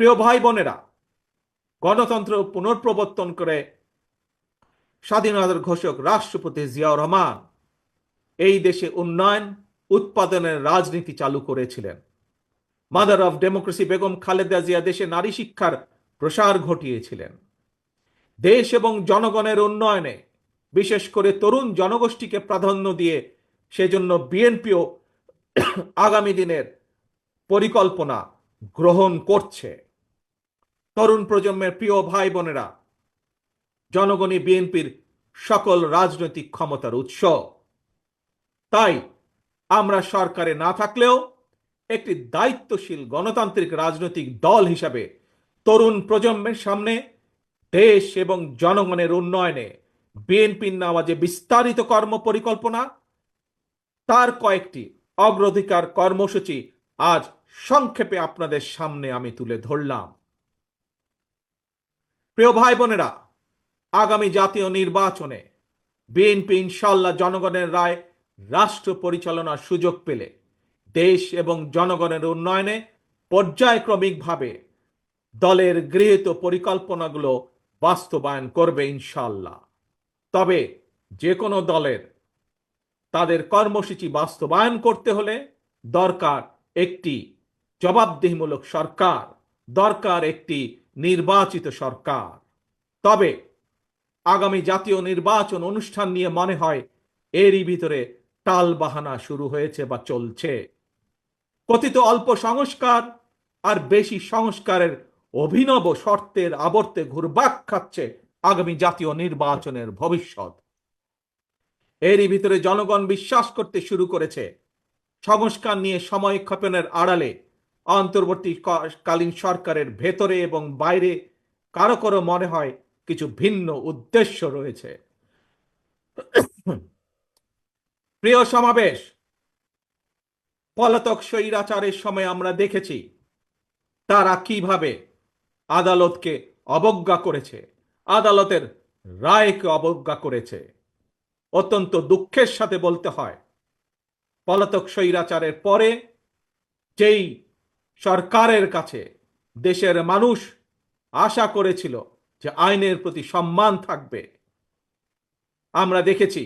প্রিয় ভাই বোনেরা, গণতন্ত্র পুনঃপ্রবর্তন করে স্বাধীনতার ঘোষক রাষ্ট্রপতি জিয়াউর রহমান এই দেশে উন্নয়ন, উৎপাদনের রাজনীতি চালু করেছিলেন। Mother of democracy Begum Khaleda Zia দেশে নারী শিক্ষার প্রসার ঘটিয়েছিলেন। দেশ এবং জনগণের উন্নয়নে, বিশেষ করে তরুণ জনগোষ্ঠীকে প্রাধান্য দিয়ে সেজন্য বিএনপিও আগামী দিনের পরিকল্পনা গ্রহণ করছে। তরুণ প্রজন্মের প্রিয় ভাই বোনেরা জনগণই বিএনপির সকল রাজনৈতিক ক্ষমতার উৎস। তাই আমরা সরকারে না থাকলেও একটি দায়িত্বশীল গণতান্ত্রিক রাজনৈতিক দল হিসাবে তরুণ প্রজন্মের সামনে দেশ এবং জনগণের উন্নয়নে বিএনপির নেওয়া যে বিস্তারিত কর্ম পরিকল্পনা তার কয়েকটি অগ্রাধিকার কর্মসূচি আজ সংক্ষেপে আপনাদের সামনে আমি তুলে ধরলাম। প্রিয় ভাই বোনেরা, আগামী জাতীয় নির্বাচনে বিএনপি ইনশাল্লাহ জনগণের রায়, রাষ্ট্র পরিচালনার সুযোগ পেলে দেশ এবং জনগণের উন্নয়নে পর্যায়ক্রমিকভাবে দলের গৃহীত পরিকল্পনাগুলো বাস্তবায়ন করবে ইনশাল্লাহ তবে যে কোনো দলের তাদের কর্মসূচি বাস্তবায়ন করতে হলে দরকার একটি জবাবদিহিমূলক সরকার, দরকার একটি নির্বাচিত সরকার। তবে আগামী জাতীয় নির্বাচন অনুষ্ঠান নিয়ে মনে হয় এরই ভিতরে টাল বাহানা শুরু হয়েছে বা চলছে। কথিত অল্প সংস্কার আর বেশি সংস্কারের অভিনব শর্তের আবর্তে ঘুরবাক খাচ্ছে আগামী জাতীয় নির্বাচনের ভবিষ্যৎ। এরই ভিতরে জনগণ বিশ্বাস করতে শুরু করেছে। সংস্কার নিয়ে সময় ক্ষেপণের আড়ালে অন্তর্বর্তীকালীন সরকারের ভেতরে এবং বাইরে কারও কারও মনে হয় কিছু ভিন্ন উদ্দেশ্য রয়েছে। প্রিয় সমাবেশ, পলাতক স্বৈরাচারের সময় আমরা দেখেছি তারা কীভাবে আদালতকে অবজ্ঞা করেছে, আদালতের রায়কে অবজ্ঞা করেছে। অত্যন্ত দুঃখের সাথে বলতে হয়, পলাতক স্বৈরাচারের পরে যেই সরকারের কাছে দেশের মানুষ আশা করেছিল যে আইনের প্রতি সম্মান থাকবে। আমরা দেখেছি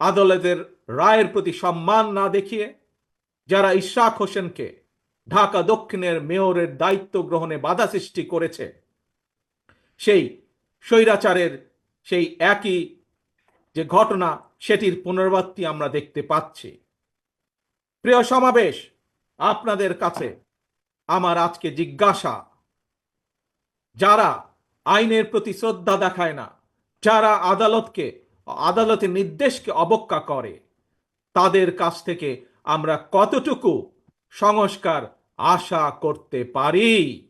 আদালতের রায়ের প্রতি সম্মান না দেখিয়ে যারা ইশাক হোসেনকে ঢাকা দক্ষিণের মেয়রের দায়িত্ব গ্রহণে বাধা সৃষ্টি করেছে, সেই স্বৈরাচারের সেই একই যে ঘটনা সেটির পুনরাবৃত্তি আমরা দেখতে পাচ্ছি। প্রিয় সমাবেশ, আপনাদের কাছে আমার আজকে জিজ্ঞাসা। যারা আইনের প্রতি শ্রদ্ধা দেখায় না, যারা আদালতকে, আদালতের নির্দেশকে অবজ্ঞা করে, তাদের কাছ থেকে আমরা কতটুকু সংস্কার আশা করতে পারি?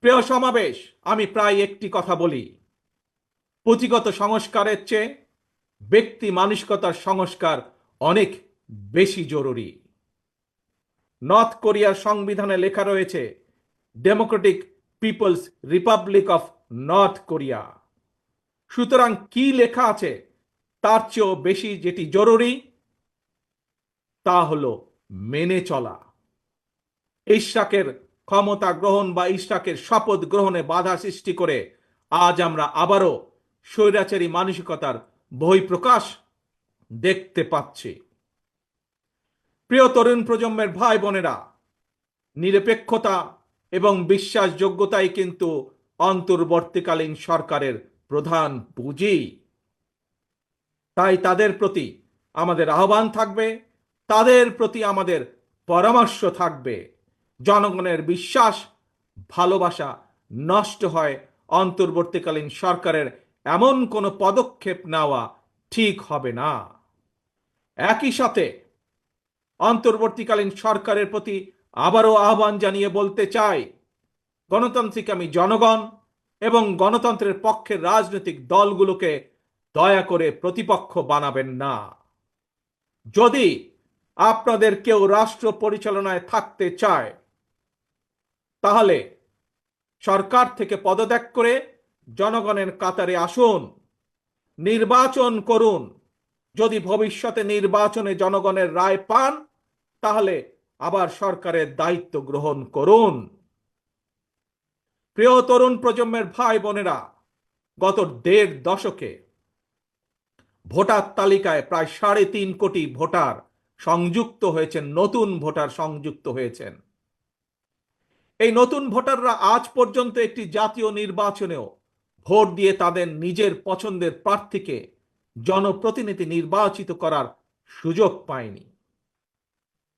প্রিয় সমাবেশ, আমি প্রায় একটি কথা বলি। পুঁথিগত সংস্কারের চেয়ে ব্যক্তি মানসিকতার সংস্কার অনেক বেশি জরুরি। নর্থ কোরিয়ার সংবিধানে লেখা রয়েছে democratic people's republic of north Korea সুতরাং কি লেখা আছে, তার চেয়েও বেশি যেটি জরুরি, তা হলো মেনে চলা। ইশাকের ক্ষমতা গ্রহণ বা ইশাকের শপথ গ্রহণে বাধা সৃষ্টি করে আজ আমরা আবারও স্বৈরাচারী মানসিকতার বহিঃপ্রকাশ দেখতে পাচ্ছি। প্রিয় তরুণ প্রজন্মের ভাই বোনেরা, নিরপেক্ষতা এবং বিশ্বাসযোগ্যতাই কিন্তু অন্তর্বর্তীকালীন সরকারের প্রধান পুঁজি। তাই তাদের প্রতি আমাদের আহ্বান থাকবে, তাদের প্রতি আমাদের পরামর্শ থাকবে। জনগণের বিশ্বাস, ভালোবাসা নষ্ট হয় অন্তর্বর্তীকালীন সরকারের এমন কোনো পদক্ষেপ নেওয়া ঠিক হবে না। একই সাথে অন্তর্বর্তীকালীন সরকারের প্রতি আবারও আহ্বান জানিয়ে বলতে চাই, গণতান্ত্রিক আমি জনগণ এবং গণতন্ত্রের পক্ষের রাজনৈতিক দলগুলোকে দয়া করে প্রতিপক্ষ বানাবেন না। যদি আপনাদের কেউ রাষ্ট্র পরিচালনায় থাকতে চায়, তাহলে সরকার থেকে পদত্যাগ করে জনগণের কাতারে আসুন, নির্বাচন করুন। যদি ভবিষ্যতে নির্বাচনে জনগণের রায় পান তাহলে আবার সরকারের দায়িত্ব গ্রহণ করুন। প্রিয় তরুণ প্রজন্মের ভাই বোনেরা, গত দেড় দশকে ভোটার তালিকায় প্রায় সাড়ে তিন কোটি ভোটার সংযুক্ত হয়েছেন, নতুন ভোটার সংযুক্ত হয়েছেন। এই নতুন ভোটাররা আজ পর্যন্ত একটি জাতীয় নির্বাচনেও ভোট দিয়ে তাদের নিজের পছন্দের প্রার্থীকে জনপ্রতিনিধি নির্বাচিত করার সুযোগ পায়নি।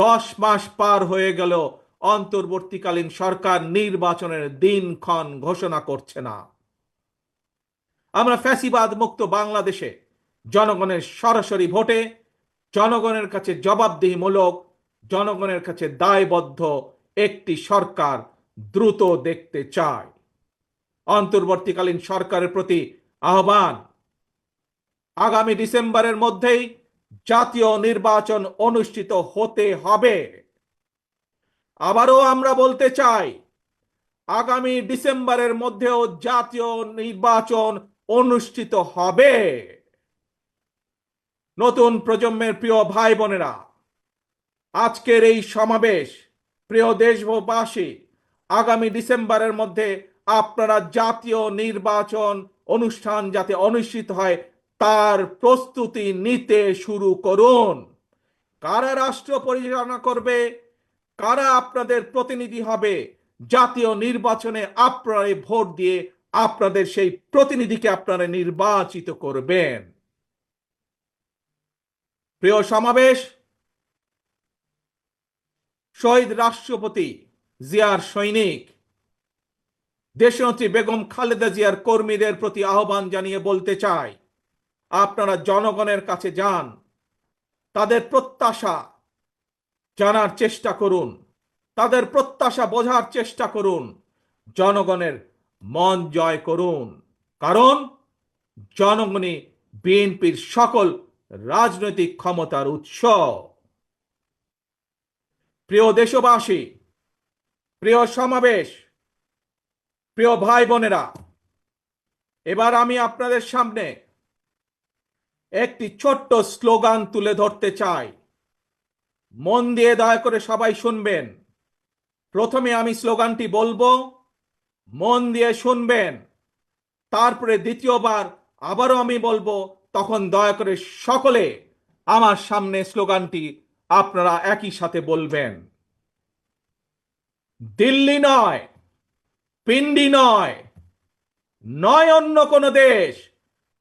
দশ মাস পার হয়ে গেল, অন্তর্বর্তীকালীন সরকার নির্বাচনের দিনক্ষণ ঘোষণা করছে না। আমরা ফ্যাসিবাদ মুক্ত বাংলাদেশে জনগণের সরাসরি ভোটে, জনগণের কাছে জবাবদিহিমূলক, জনগণের কাছে দায়বদ্ধ একটি সরকার দ্রুত দেখতে চায় অন্তর্বর্তীকালীন সরকারের প্রতি আহ্বান। আগামী ডিসেম্বরের মধ্যেই জাতীয় নির্বাচন অনুষ্ঠিত হতে হবে। আবারও আমরা বলতে চাই, আগামী ডিসেম্বরের মধ্যেও জাতীয় নির্বাচন অনুষ্ঠিত হবে। নতুন প্রজন্মের প্রিয় ভাই বোনেরা আজকের এই সমাবেশ, প্রিয় দেশবাসী, আগামী ডিসেম্বরের মধ্যে আপনারা জাতীয় নির্বাচন অনুষ্ঠান যাতে অনুষ্ঠিত হয় তার প্রস্তুতি নিতে শুরু করুন। কারা রাষ্ট্র পরিচালনা করবে? কারা আপনাদের প্রতিনিধি হবে? জাতীয় নির্বাচনে আপনারা ভোট দিয়ে আপনাদের সেই প্রতিনিধিকে আপনারা নির্বাচিত করবেন। প্রিয় সমাবেশ, শহীদ রাষ্ট্রপতি জিয়ার সৈনিক, দেশনেত্রী বেগম খালেদা জিয়ার কর্মীদের প্রতি আহ্বান জানিয়ে বলতে চাই আপনারা জনগণের কাছে যান, তাদের প্রত্যাশা জানার চেষ্টা করুন, তাদের প্রত্যাশা বোঝার চেষ্টা করুন, জনগণের মন জয় করুন। কারণ জনগণই বিএনপির সকল রাজনৈতিক ক্ষমতার উৎস। প্রিয় দেশবাসী, প্রিয় সমাবেশ, প্রিয় ভাই বোনেরা, এবার আমি আপনাদের সামনে একটি ছোট্ট স্লোগান তুলে ধরতে চাই। মন দিয়ে দয়া করে সবাই শুনবেন। প্রথমে আমি স্লোগানটি বলব। মন দিয়ে শুনবেন। তারপরে দ্বিতীয়বার আবারও আমি বলব, তখন দয়া করে সকলে আমার সামনে স্লোগানটি আপনারা একই সাথে বলবেন। দিল্লি নয়, পিন্ডি নয় নয় অন্য কোন দেশ।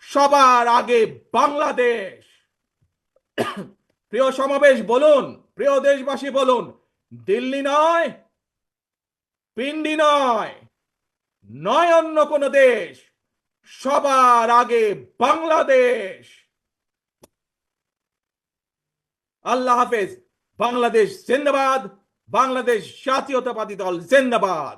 সবার আগে বাংলাদেশ। প্রিয় সমাবেশ বলুন, প্রিয় দেশবাসী বলুন, দিল্লি নয়, পিন্ডি নয় নয় অন্য কোন দেশ, সবার আগে বাংলাদেশ। আল্লাহ হাফেজ, বাংলাদেশ জিন্দাবাদ, বাংলাদেশ জাতীয়তাবাদী দল জিন্দাবাদ।